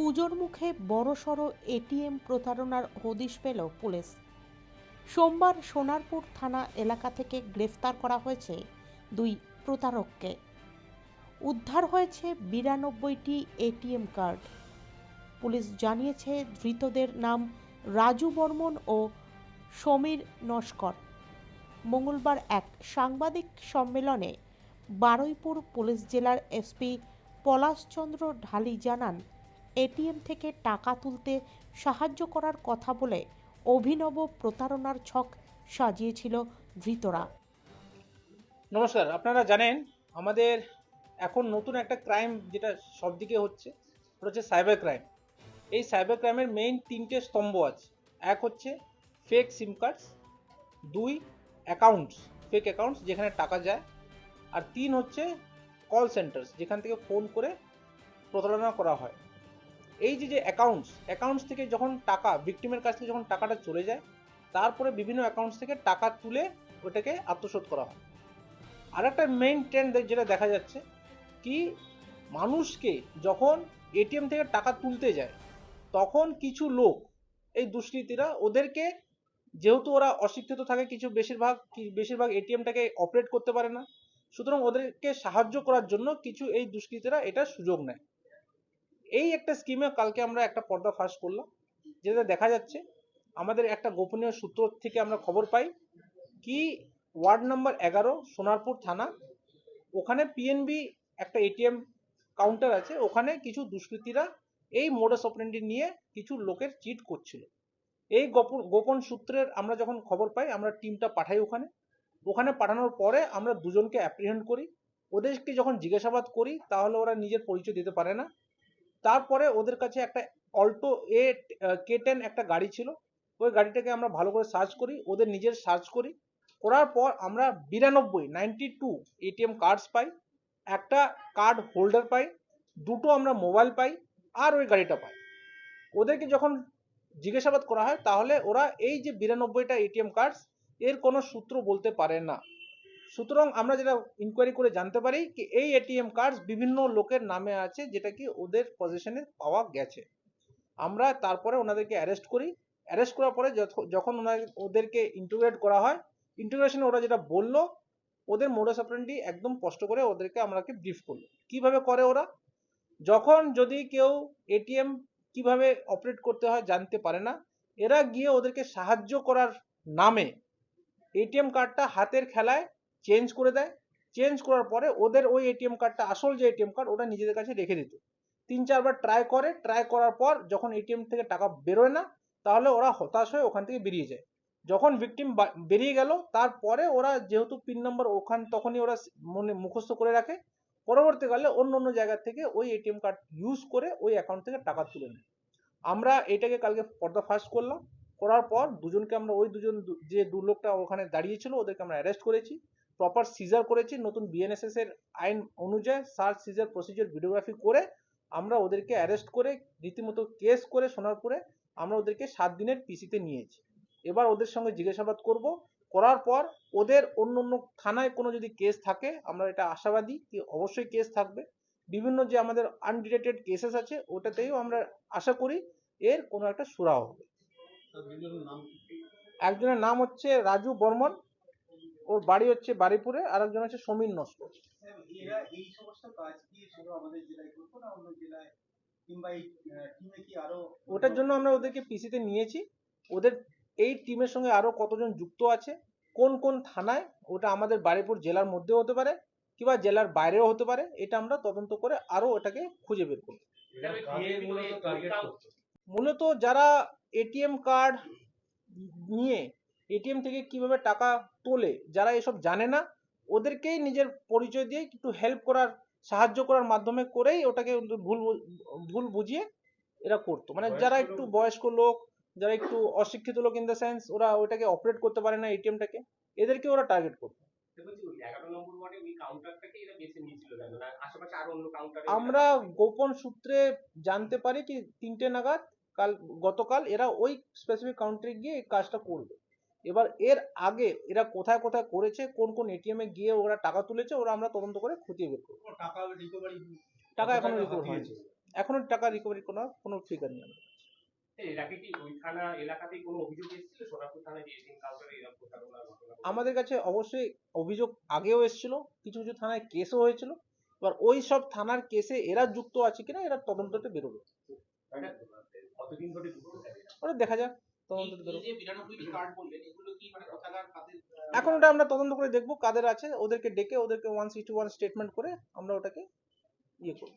পুজোর মুখে বড়সড় এটিএম প্রতারণার হদিশ পেল পুলিশ। সোমবার সোনারপুর থানা এলাকা থেকে গ্রেফতার করা হয়েছে দুই প্রতারককে। উদ্ধার হয়েছে বিরানব্বইটি এটিএম কার্ড। পুলিশ জানিয়েছে ধৃতদের নাম রাজু বর্মন ও সমীর নস্কর। মঙ্গলবার এক সাংবাদিক সম্মেলনে বারুইপুর পুলিশ জেলার এসপি পলাশচন্দ্র ঢালি জানান এটিএম থেকে টাকা তুলতে সাহায্য করার কথা বলে অভিনব প্রতারণার ছক সাজিয়েছিল ধৃতরা। নমস্কার, আপনারা জানেন আমাদের এখন নতুন একটা ক্রাইম যেটা সব দিকে হচ্ছে ওটা হচ্ছে সাইবার ক্রাইম। এই সাইবার ক্রাইমের মেইন তিনটে স্তম্ভ আছে। এক হচ্ছে ফেক সিম কার্ডস দুই অ্যাকাউন্টস ফেক অ্যাকাউন্টস যেখানে টাকা যায়, আর তিন হচ্ছে কল সেন্টার্স যেখান থেকে ফোন করে প্রতারণা করা হয়। এই যে যে অ্যাকাউন্টস অ্যাকাউন্টস থেকে যখন টাকা ভিকটিমের কাছ থেকে যখন টাকাটা চলে যায়, তারপরে বিভিন্ন অ্যাকাউন্টস থেকে টাকা তুলে ওটাকে আত্মসাৎ করা হয়। আর একটা মেইন ট্রেন্ড যেটা দেখা যাচ্ছে কি, মানুষকে যখন এটিএম থেকে টাকা তুলতে যায়, তখন কিছু লোক, এই দুষ্কৃতীরা ওদেরকে, যেহেতু ওরা অশিক্ষিত থাকে, কিছু বেশিরভাগ বেশিরভাগ এটিএমটাকে অপারেট করতে পারে না, সুতরাং ওদেরকে সাহায্য করার জন্য কিছু এই দুষ্কৃতীরা এটা সুযোগ নেয়। এই একটা স্কিমে কালকে আমরা একটা পর্দা ফাঁস করলাম, যেটা দেখা যাচ্ছে আমাদের একটা গোপনীয় সূত্র থেকে আমরা খবর পাই কি ওয়ার্ড নাম্বার এগারো, সোনারপুর থানা, ওখানে পিএনবি একটা এটিএম কাউন্টার আছে, ওখানে কিছু দুষ্কৃতীরা এই মোডাস অপারেন্ডি নিয়ে কিছু লোকের চিট করছিল। এই গোপন গোপন সূত্রের আমরা যখন খবর পাই, আমরা টিমটা পাঠাই ওখানে। ওখানে পাঠানোর পরে আমরা দুজনকে অ্যাপ্রিহেন্ড করি। ওদেরকে যখন জিজ্ঞাসাবাদ করি, তাহলে ওরা নিজের পরিচয় দিতে পারে না। তারপরে ওদের কাছে একটা অল্টো এ কে টেন একটা গাড়ি ছিল। ওই গাড়িটাকে আমরা ভালো করে সার্চ করি, ওদের নিজের সার্চ করি। করার পর আমরা বিরানব্বই নাইনটি টু এটিএম কার্ডস পাই, একটা কার্ড হোল্ডার পাই, দুটো আমরা মোবাইল পাই, আর ওই গাড়িটা পাই। ওদেরকে যখন জিজ্ঞাসাবাদ করা হয়, তাহলে ওরা এই যে বিরানব্বইটা এটিএম কার্ডস এর কোনো সূত্র বলতে পারে না। সুতরাং আমরা যেটা ইনকোয়ারি করে জানতে পারি কি এই এটিএম কার্ডস বিভিন্ন লোকের নামে আছে, যেটা কি ওদের পজিশনে পাওয়া গেছে। আমরা তারপরে ওনাদেরকে অ্যারেস্ট করি। অ্যারেস্ট করার পরে যখন ওনাদের ওদেরকে ইন্টিগ্রেট করা হয় ইন্টিগ্রেশনে ওরা যেটা বলল, ওদের মোডাস অপারেন্ডি একদম স্পষ্ট করে ওদেরকে আমরাকে ব্রিফ করল। কীভাবে করে ওরা? যখন যদি কেউ এটিএম কীভাবে অপারেট করতে হয় জানতে পারে না, এরা গিয়ে ওদেরকে সাহায্য করার নামে এটিএম কার্ডটা হাতের খেলায় চেঞ্জ করে দেয়। চেঞ্জ করার পরে ওদের ওই এটিএম কার্ডটা আসল যে এটিএম কার্ড ওটা নিজেদের কাছে রেখে দিত। তিন চারবার ট্রাই করে ট্রাই করার পর যখন এটিএম থেকে টাকা বেরোয় না, তাহলে ওরা হতাশ হয়ে ওখান থেকে বেরিয়ে যায়। যখন ভিকটিম বেরিয়ে গেল, তারপরে ওরা যেহেতু পিন নম্বর ওখান তখনই ওরা মনে, মুখস্থ করে রাখে, পরবর্তীকালে অন্য অন্য জায়গা থেকে ওই এটিএম কার্ড ইউজ করে ওই অ্যাকাউন্ট থেকে টাকা তুলে নেয়। আমরা এটাকে কালকে পর্দা ফাঁস করলাম। করার পর দুজনকে আমরা, ওই দুজন যে দু লোকটা ওখানে দাঁড়িয়েছিল ওদেরকে আমরা অ্যারেস্ট করেছি। প্রপার সিজার করেছি নতুন বিএনএসএস এর আইন অনুযায়ী সার্চ সিজার প্রসিজার ভিডিওগ্রাফি করে আমরা ওদেরকে অ্যারেস্ট করে রীতিমতো কেস করে সোনারপুরে আমরা ওদেরকে সাত দিনের পিসিতে নিয়েছি। এবার ওদের সঙ্গে জিজ্ঞাসাবাদ করব করার পর ওদের অন্য অন্য থানায় কোনো যদি কেস থাকে আমরা এটা আশাবাদী কি অবশ্যই কেস থাকবে। বিভিন্ন যে আমাদের আনডিটেটেড কেসেস আছে ওটাতেও আমরা আশা করি এর কোনো একটা সুরাহ হবে। একজনের নাম হচ্ছে রাজু বর্মন ওর বাড়ি হচ্ছে বারিপুরে আর একজন হচ্ছে সমীর নস্কর। এই সমস্ত কাজ কি শুধু আমাদের জেলায় করতো না অন্য জেলায়? কিংবা এই টিমে কি আরও ওটার জন্য আমরা ওদেরকে পিসিতে নিয়েছি। ওদের এই টিমের সঙ্গে আরও কতজন যুক্ত আছে কোন কোন থানায় ওটা আমাদের বারিপুর জেলার মধ্যেও হতে পারে কিংবা জেলার বাইরেও হতে পারে এটা আমরা তদন্ত করে আরও ওটাকে খুঁজে বের করব। মূলত যারা এটিএম কার্ড নিয়ে এটিএম থেকে কীভাবে টাকা তোলে। যারা এসব জানে না ওদেরকেই নিজের পরিচয় দিয়ে একটু হেল্প করার সাহায্য করার মাধ্যমে করেই ওটাকে ভুল ভুল বুঝিয়ে এরা করতো। মানে যারা একটু বয়স্ক লোক যারা একটু অশিক্ষিত লোক ইন দ্য সেন্স ওরা ওটাকে অপারেট করতে পারে না এটিএমটাকে এদেরকে ওরা টার্গেট করতো। আমরা গোপন সূত্রে জানতে পারি কি তিনটে নাগাদ কাল গতকাল এরা ওই স্পেসিফিক কাউন্টারে গিয়ে কাজটা করবে। এবার এর আগে এরা কোথায় কোথায় করেছে কোন কোন এটিএম এ গিয়ে ওরা টাকা তুলেছে ওরা আমরা তদন্ত করে খতিয়ে বের করব। টাকা রিকভারি টাকা এখনও রিকভার হয়েছে এখনও টাকা রিকভারি কোনো কোনো ফিগার নেই আমাদের। কাছে। অবশ্যই অভিযোগ আগেও এসেছিল কিছু কিছু থানায় কেসও হয়েছিল। এবার ওই সব থানার কেসে এরা যুক্ত আছে কিনা এরা তদন্ততে বেরোবে। থাকে? ওটা দেখা যাক। মানে এখন ওটা আমরা তদন্ত করে দেখব কাদের আছে ওদেরকে ডেকে ওদেরকে ওয়ান সিক্সটি ওয়ান স্টেটমেন্ট করে আমরা ওটাকে ইয়ে করব।